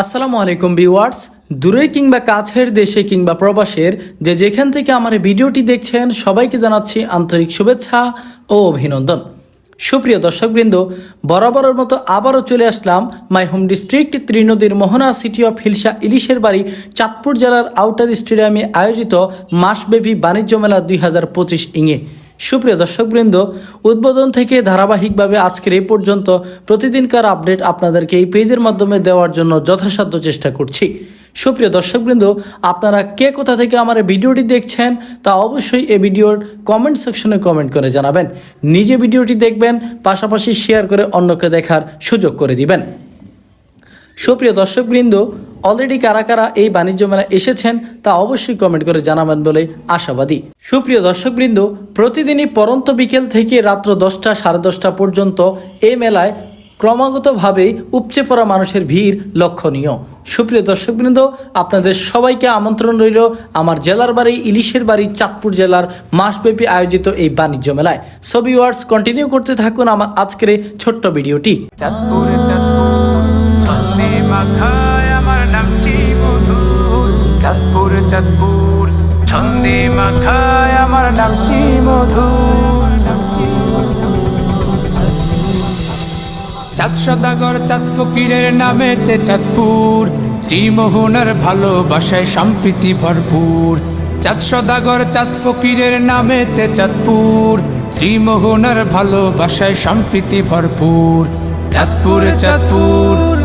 আসসালামু আলাইকুম ভিউয়ার্স। দূরে কিংবা কাছের দেশে কিংবা প্রবাসের যে যেখান থেকে আমার ভিডিওটি দেখছেন, সবাইকে জানাচ্ছি আন্তরিক শুভেচ্ছা ও অভিনন্দন। সুপ্রিয় দর্শকবৃন্দ, বরাবরের মতো আবারও চলে আসলাম মাই হোম ডিস্ট্রিক্ট ত্রিনদীর মোহনা সিটি অফ হিলসা ইলিশের বাড়ি, চাঁদপুর জেলার আউটার স্টেডিয়ামে আয়োজিত মাসব্যাপী বাণিজ্য মেলা দুই হাজার পঁচিশ ইংয়ে সুপ্রিয় দর্শকবৃন্দ, উদ্বোধন থেকে ধারাবাহিকভাবে আজকের এই পর্যন্ত প্রতিদিনকার আপডেট আপনাদেরকে এই পেজের মাধ্যমে দেওয়ার জন্য যথাসাধ্য চেষ্টা করছি। সুপ্রিয় দর্শকবৃন্দ, আপনারা কে কোথা থেকে আমার ভিডিওটি দেখছেন তা অবশ্যই এই ভিডিওর কমেন্ট সেকশনে কমেন্ট করে জানাবেন। নিজে ভিডিওটি দেখবেন, পাশাপাশি শেয়ার করে অন্যকে দেখার সুযোগ করে দিবেন। সুপ্রিয় দর্শকবৃন্দ অলরেডি কারা কারা এই বাণিজ্য মেলায় এসেছেন তা অবশ্যই কমেন্ট করে জানাবেন বলে আশাবাদী। সুপ্রিয় দর্শকবৃন্দ, প্রতিদিনই পরন্ত বিকেল থেকে রাত্র দশটা সাড়ে দশটা পর্যন্ত এই মেলায় ক্রমাগতভাবেই উপচে পড়া মানুষের ভিড় লক্ষণীয়। সুপ্রিয় দর্শকবৃন্দ, আপনাদের সবাইকে আমন্ত্রণ রইল আমার জেলার বাড়ি, ইলিশের বাড়ি, চাঁদপুর জেলার মাসব্যাপী আয়োজিত এই বাণিজ্য মেলায়। ছবি ওয়ার্ডস কন্টিনিউ করতে থাকুন আমার আজকের ছোট্ট ভিডিওটি। চাঁদপুর। চাঁদপুর আমার নামটি মধুর। চাঁদপুর চাঁদপুর। ছন্দে মাখায় আমার নামটি মধুর। চাঁদ সদাগর, চাঁদ ফকিরের নামেতে চাঁদপুর। শ্রীমোহনার ভালোবাসায় সম্প্রীতি ভরপুর। চাঁদ সদাগর, চাঁদ ফকিরের নামেতে চাঁদপুর। শ্রীমোহনার ভালোবাসায় সম্প্রীতি ভরপুর। চাঁদপুর চাঁদপুর।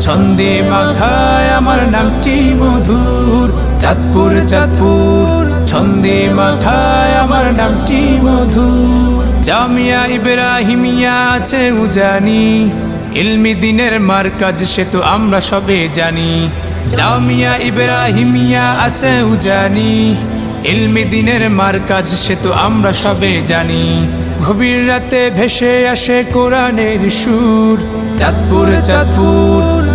ছন্দে মাখায় আমার নামটি মধুর, চাঁদপুর চাঁদপুর। ছন্দে মাখায় আমার নামটি মধুর। জামিয়া ইব্রাহিমিয়া আছে উজানি, ইলমি দিনের মার্কাজ সে তো আমরা সবে জানি। জামিয়া ইব্রাহিমিয়া আছে উজানি, ইলমি দিনের মার্কাজ সে তো আমরা সবে জানি। গভীর রাতে ভেসে আসে কোরআনের সুর, চাঁদপুর চাঁদপুর।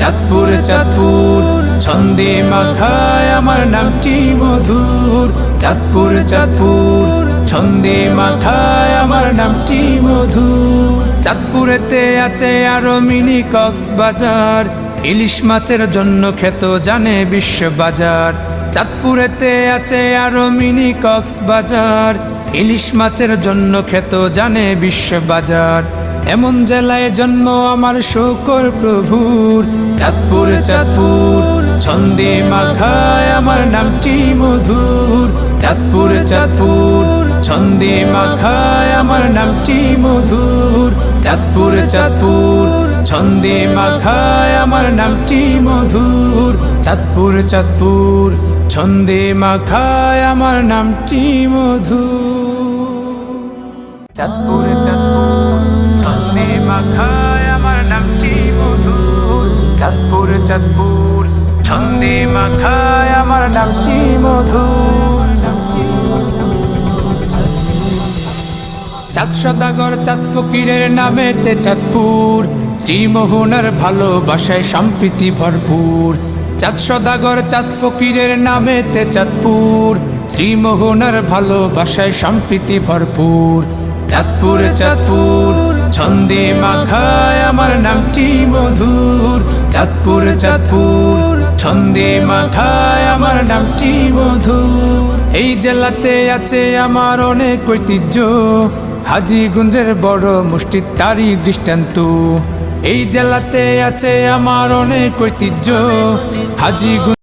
চাঁদপুর চাঁদপুর, ছন্দে মাখায় আমার নামটি মধুর। চাঁদপুর চাঁদপুর, ছন্দে মাখায় আমার নামটি মধুর। চাঁদপুরেতে আছে আরও মিনি কক্সবাজার, ইলিশ মাছের জন্য খেত জানে বিশ্ব বাজার চাঁদপুরেতে আছে আরও মিনি কক্সবাজার, ইলিশ মাছের জন্য খেত জানে বিশ্ব বাজার এমন জেলায় জন্ম আমার শোকর প্রভুর। চাঁদপুর চাঁদপুর, ছন্দে মাখায় আমার নামটি মধুর। চাঁদপুর চাঁদপুর, ছন্দে মাখায় আমার নামটি মধুর। চাঁদপুর চাঁদপুর, ছন্দে মাখায় আমার নামটি মধুর। চাঁদপুর চাঁদপুর, ছন্দে মাখায় আমার নামটি মধুর। চাঁদপুর চাঁদপুর মাখায় আমার নামটি মধুর চাঁদপুর চাঁদপুর। ছন্দে আমার নামটি মধুর চাঁদ সদাগর, চাঁদ ফকিরের চাঁদপুর। শ্রীমোহনার ভালোবাসায় সম্প্রীতি ভরপুর। চাঁদ সদাগর, চাঁদ ফকিরের নামেতে চাঁদপুর। শ্রীমোহনার ভালোবাসায় সম্প্রীতি ভরপুর। চাঁদপুর চাঁদপুর। ছন্দে মাখায় আমার নামটি মধুর, চাঁদপুর চাঁদপুর। ছন্দে মাখায় আমার নামটি মধুর। এই জেলাতে আছে আমার অনেক ঐতিহ্য, হাজিগুঞ্জের বড় মুষ্টি তারই দৃষ্টান্ত। এই জেলাতে আছে আমার অনেক ঐতিহ্য, হাজিগুঞ্জ